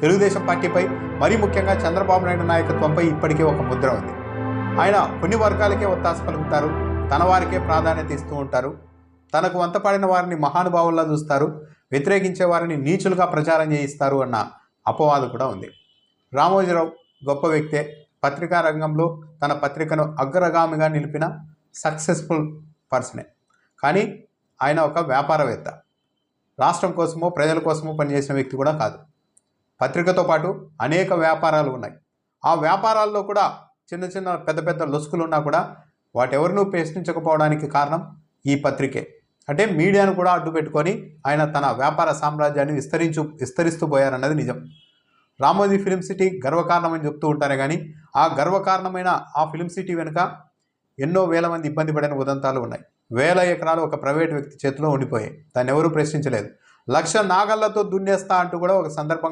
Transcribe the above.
తెలుగుదేశం పార్టీపై మరీ ముఖ్యంగా చంద్రబాబు నాయుడు నాయకత్వంపై ఇప్పటికే ఒక ముద్ర ఉంది. ఆయన కొన్ని వర్గాలకే ఒత్తాస పలుకుతారు తన వారికే ప్రాధాన్యత ఇస్తూ ఉంటారు తనకు వంతపడిన వారిని మహానుభావుల్లా చూస్తారు వ్యతిరేకించే వారిని నీచులుగా ప్రచారం చేయిస్తారు అన్న అపవాదు కూడా ఉంది. రామోజీరావు గొప్ప వ్యక్తే పత్రికా రంగంలో తన పత్రికను అగ్రగామిగా నిలిపిన సక్సెస్ఫుల్ పర్సనే. కానీ ఆయన ఒక వ్యాపారవేత్త. రాష్ట్రం కోసమో ప్రజల కోసమో పనిచేసిన వ్యక్తి కూడా కాదు. పత్రికతో పాటు అనేక వ్యాపారాలు ఉన్నాయి. ఆ వ్యాపారాల్లో కూడా చిన్న చిన్న పెద్ద పెద్ద లొసుకులు ఉన్నా కూడా వాటెవరినూ ప్రశ్నించకపోవడానికి కారణం ఈ పత్రికే. అంటే మీడియాను కూడా అడ్డు పెట్టుకొని ఆయన తన వ్యాపార సామ్రాజ్యాన్ని విస్తరించు విస్తరిస్తూ పోయారన్నది నిజం. రామోజీ ఫిలిం సిటీ గర్వకారణమని చెప్తూ ఉంటారే కానీ ఆ గర్వకారణమైన ఆ ఫిలిం సిటీ వెనుక ఎన్నో వేల మంది ఇబ్బంది పడిన ఉదంతాలు ఉన్నాయి. వేల ఎకరాలు ఒక ప్రైవేట్ వ్యక్తి చేతిలో ఉండిపోయాయి. దాన్ని ఎవరూ ప్రశ్నించలేదు. లక్ష నాగళ్ళతో దున్నేస్తా అంటూ కూడా ఒక సందర్భంగా